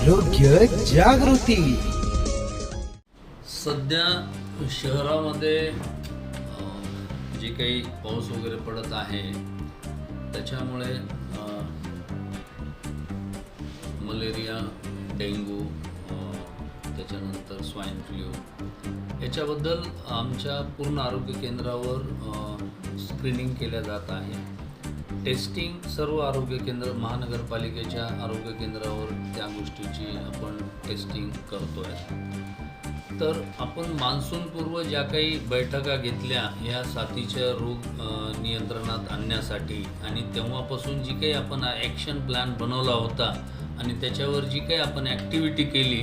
आरोग्य जागृती. सध्या शहरामध्ये जे काही पाऊस वगैरे पडत आहे त्याच्यामुळे मलेरिया डेंगू त्याच्यानंतर स्वाईन फ्लू याच्याबद्दल आमच्या पूर्ण आरोग्य केंद्रावर स्क्रीनिंग केल्या जात आहे. टेस्टिंग सर्व आरोग्य केंद्र महानगरपालिकेच्या आरोग्य केंद्रावर त्या गोष्टीची आपण टेस्टिंग करतो आहे तर आपण मान्सूनपूर्व ज्या काही बैठका घेतल्या या साथीच्या रोग नियंत्रणात आणण्यासाठी आणि तेव्हापासून जी काही आपण ॲक्शन प्लॅन बनवला होता आणि त्याच्यावर जी काही आपण ॲक्टिव्हिटी केली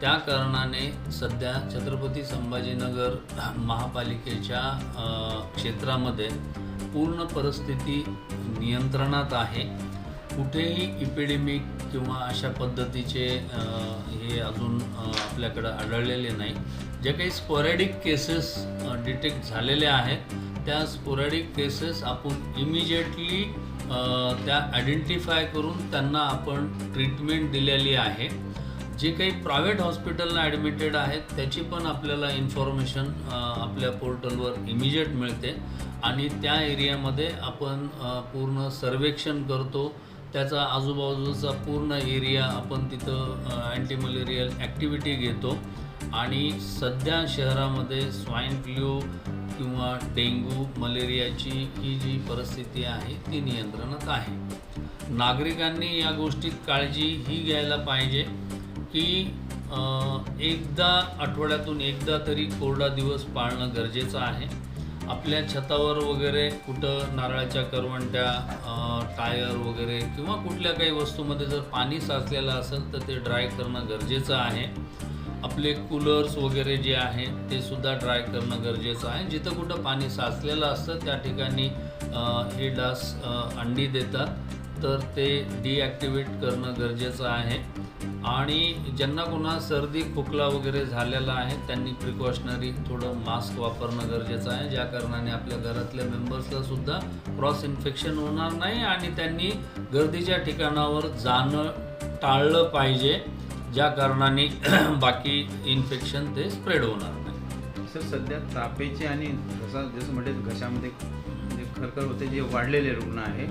त्या कारणाने सध्या छत्रपती संभाजीनगर महापालिकेच्या क्षेत्रामध्ये पूर्ण परिस्थिती नियंत्रणात आहे. कुठेही इपिडेमिक किंवा अशा पद्धतीचे हे अजून आपल्याकडं आढळलेले नाही. जे काही स्पोरॅडिक केसेस डिटेक्ट झालेल्या आहेत त्या स्पोरॅडिक केसेस आपण इमिजिएटली त्या आयडेंटिफाय करून त्यांना आपण ट्रीटमेंट दिलेली आहे. जे काही प्रायव्हेट हॉस्पिटलला ॲडमिटेड आहेत त्याची पण आपल्याला इन्फॉर्मेशन आपल्या पोर्टलवर इमिजिएट मिळते. आणि त्या एरियामध्ये आपण पूर्ण सर्वेक्षण करतो. त्याचा आजूबाजूचा पूर्ण एरिया आपण तिथं अँटी मलेरियल ॲक्टिव्हिटी घेतो. आणि सध्या शहरामध्ये स्वाईन फ्लू किंवा डेंग्यू मलेरियाची ही जी परिस्थिती आहे ती नियंत्रणात आहे. नागरिकांनी या गोष्टीत काळजी ही घ्यायला पाहिजे. की एकदा आठवड्यातून एकदा तरी कोरडा दिवस पाळणं गरजेचं आहे. आपल्या छतावर वगैरे कुठं नारळाच्या करवंट्या टायर वगैरे किंवा कुठल्या काही वस्तूमध्ये जर पाणी साचलेलं असेल तर ते ड्राय करणं गरजेचं आहे. आपले कूलर्स वगैरे जे आहे ते सुद्धा ड्राय करणं गरजेचं आहे. जिथं कुठं पाणी साचलेलं असतं त्या ठिकाणी हे डास अंडी देतात. तर ते डिॲक्टिवेट करणं गरजेचं आहे. आणि ज्यांना कोणा सर्दी खोकला वगैरे झालेला आहे त्यांनी प्रिकॉशनरी थोडं मास्क वापरणं गरजेचं आहे. ज्या कारणाने आपल्या घरातल्या मेंबर्सला सुद्धा क्रॉस इन्फेक्शन होणार नाही आणि त्यांनी गर्दीच्या ठिकाणावर जाणं टाळलं पाहिजे. ज्या कारणाने बाकी इन्फेक्शन ते स्प्रेड होणार नाही. सर सध्या तापेचे आणि घसा जसं म्हणजे घशामध्ये खरखर होते जे वाढलेले रुग्ण आहे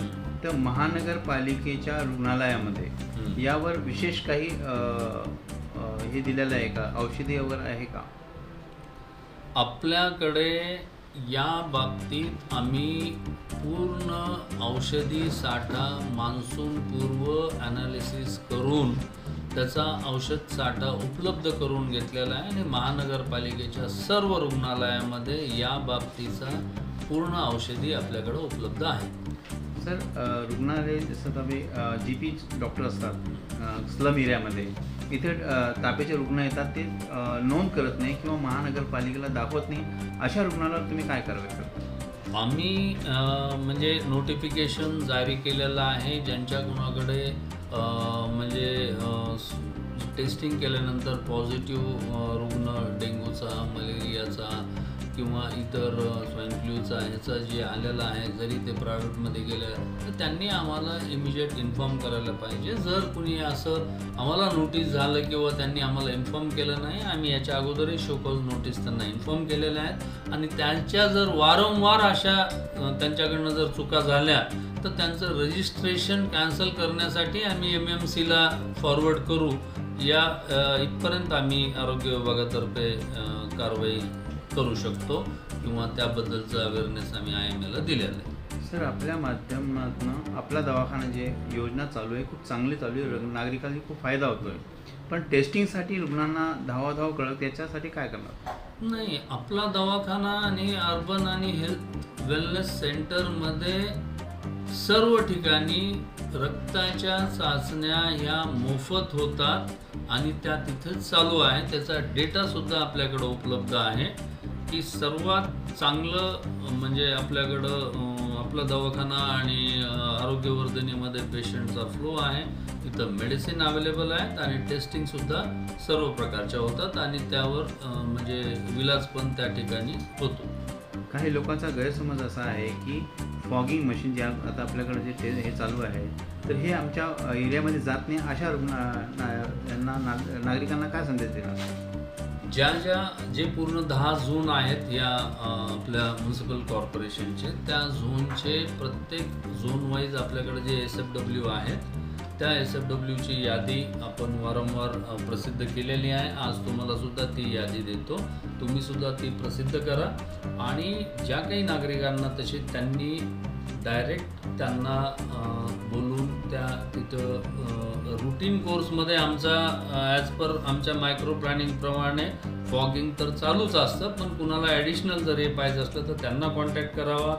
तर महानगरपालिकेच्या रुग्णालयामध्ये. यावर विशेष काही हे दिलेलं आहे का? औषधी वगैरे आहे का? आपल्याकडे या बाबतीत आम्ही पूर्ण औषधी साठा मान्सून पूर्व ॲनालिसिस करून त्याचा औषध साठा उपलब्ध करून घेतलेला आहे आणि महानगरपालिकेच्या सर्व रुग्णालयामध्ये या बाबतीचा पूर्ण औषधी आपल्याकडे उपलब्ध आहे. सर रुग्णालय जसं तुम्ही जी पी डॉक्टर असतात स्लम एरियामध्ये इथे तापेचे रुग्ण येतात ते नोंद करत नाही किंवा महानगरपालिकेला दाखवत नाही. अशा रुग्णाला तुम्ही काय करावे करता आम्ही म्हणजे नोटिफिकेशन जारी केलेलं आहे ज्यांच्या कुणाकडे म्हणजे टेस्टिंग केल्यानंतर पॉझिटिव्ह रुग्ण डेंग्यूचा मलेरियाचा किंवा इतर स्वाईन फ्लूचा ह्याचा जे आलेला आहे जरी ते प्रायव्हेटमध्ये गेलं तर त्यांनी आम्हाला इमिजिएट इन्फॉर्म करायला पाहिजे. जर कुणी असं आम्हाला नोटीस झालं किंवा त्यांनी आम्हाला इन्फॉर्म केलं नाही आम्ही याच्या अगोदरही शोकॉज नोटीस त्यांना इन्फॉर्म केलेल्या आहेत. आणि त्यांच्या जर वारंवार अशा त्यांच्याकडनं जर चुका झाल्या तर त्यांचं रजिस्ट्रेशन कॅन्सल करण्यासाठी आम्ही एम एम सीला फॉरवर्ड करू. या इथपर्यंत आम्ही आरोग्य विभागातर्फे कारवाई करू शकतो किंवा त्याबद्दलचं अवेअरनेस आम्ही आय एम एला दिलेलं आहे. सर आपल्या माध्यमातून आपला दवाखाना जे योजना चालू आहे खूप चांगली चालू आहे. नागरिकांना खूप फायदा होतो आहे पण टेस्टिंगसाठी रुग्णांना धावाधाव कळत त्याच्यासाठी काय करणार? नाही आपला दवाखाना आणि अर्बन आणि हेल्थ वेलनेस सेंटरमध्ये सर्व ठिकाणी रक्ताच्या चाचण्या ह्या मोफत होतात आणि त्या तिथे चालू आहे त्याचा डेटा सुद्धा आपल्याकडं उपलब्ध आहे. की सर्वात चांगलं म्हणजे आपल्याकडं आपला दवाखाना आणि आरोग्यवर्धनीमध्ये पेशंटचा फ्लो आहे. तिथं मेडिसिन अवेलेबल आहेत आणि टेस्टिंगसुद्धा सर्व प्रकारच्या होतात आणि त्यावर म्हणजे विलाज पण त्या ठिकाणी होतो. काही लोकांचा गैरसमज असा आहे की फॉगिंग मशीन जे आता आपल्याकडे जे ते हे चालू आहे तर हे आमच्या एरियामध्ये जात नाही. अशा रुग्ण ना- यांना नागरिकांना काय संदेश देणार? ज्या ज्या जे पूर्ण दहा झोन आहेत या आपल्या म्युन्सिपल कॉर्पोरेशनचे त्या झोनचे प्रत्येक झोन वाईज आपल्याकडे जे एस एफ डब्ल्यू आहेत त्या एस एफ डब्ल्यूची यादी आपण वारंवार प्रसिद्ध केलेली आहे. आज तुम्हाला सुद्धा ती यादी देतो. तुम्ही सुद्धा ती प्रसिद्ध करा. आणि ज्या काही नागरिकांना तसे त्यांनी डायरेक्ट त्यांना बोलून त्या तिथं रुटीन कोर्समध्ये आमचा ॲज पर आमच्या मायक्रो प्लॅनिंगप्रमाणे फॉगिंग तर चालूच असतं पण कुणाला ॲडिशनल जर हे पाहिजे असलं तर त्यांना कॉन्टॅक्ट करावा.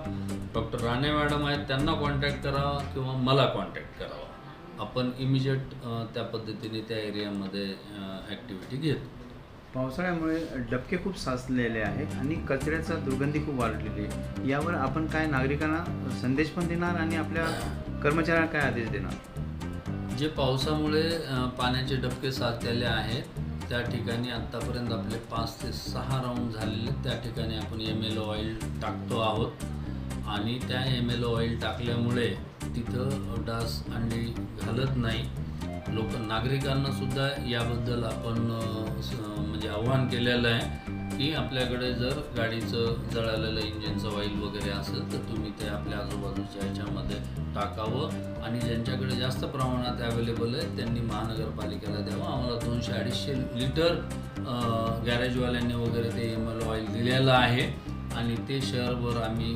डॉक्टर राणे मॅडम आहेत त्यांना कॉन्टॅक्ट करावा किंवा मला कॉन्टॅक्ट करावा. आपण इमिजिएट त्या पद्धतीने त्या एरियामध्ये ॲक्टिव्हिटी घेतो. पावसाळ्यामुळे डबके खूप साचलेले आहेत आणि कचऱ्याचा दुर्गंधी खूप वाढलेली आहे. यावर आपण काय नागरिकांना संदेश पण देणार आणि आपल्या कर्मचाऱ्यांना काय आदेश देणार? जे पावसामुळे पाण्याचे डबके साचलेले आहेत त्या ठिकाणी आत्तापर्यंत आपले पाच ते सहा राऊंड झालेले त्या ठिकाणी आपण एम एल ऑइल टाकतो आहोत. आणि त्या एम एल ऑइल टाकल्यामुळे तिथं डास अंडी घालत नाही. लोक नागरिकांना सुद्धा याबद्दल आपण म्हणजे आव्हान केलेलं आहे की आपल्याकडे जर गाडीचं जळालेलं इंजिनचं ऑइल वगैरे असेल तर तुम्ही ते आपल्या आजूबाजूच्या ह्याच्यामध्ये टाकावं आणि ज्यांच्याकडे जास्त प्रमाणात अवेलेबल आहे त्यांनी महानगरपालिकेला द्यावं. आम्हाला दोनशे अडीचशे लिटर गॅरेजवाल्यांनी वगैरे ते एम एल ऑइल दिलेलं आहे आणि ते शहरभर आम्ही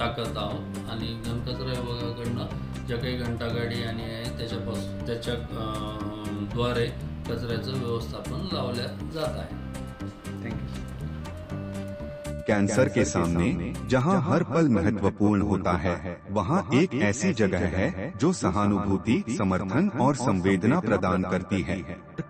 टाकत आहोत. आणि घनकचरा विभागाकडनं ज्या काही घंटागाडी आणि आहे त्याच्यापासून त्याच्या द्वारे कचऱ्याचं व्यवस्थापन लावल्या जात आहे. कैंसर के सामने जहाँ हर पल महत्वपूर्ण होता है वहाँ एक ऐसी जगह है जो सहानुभूति समर्थन और संवेदना प्रदान करती है।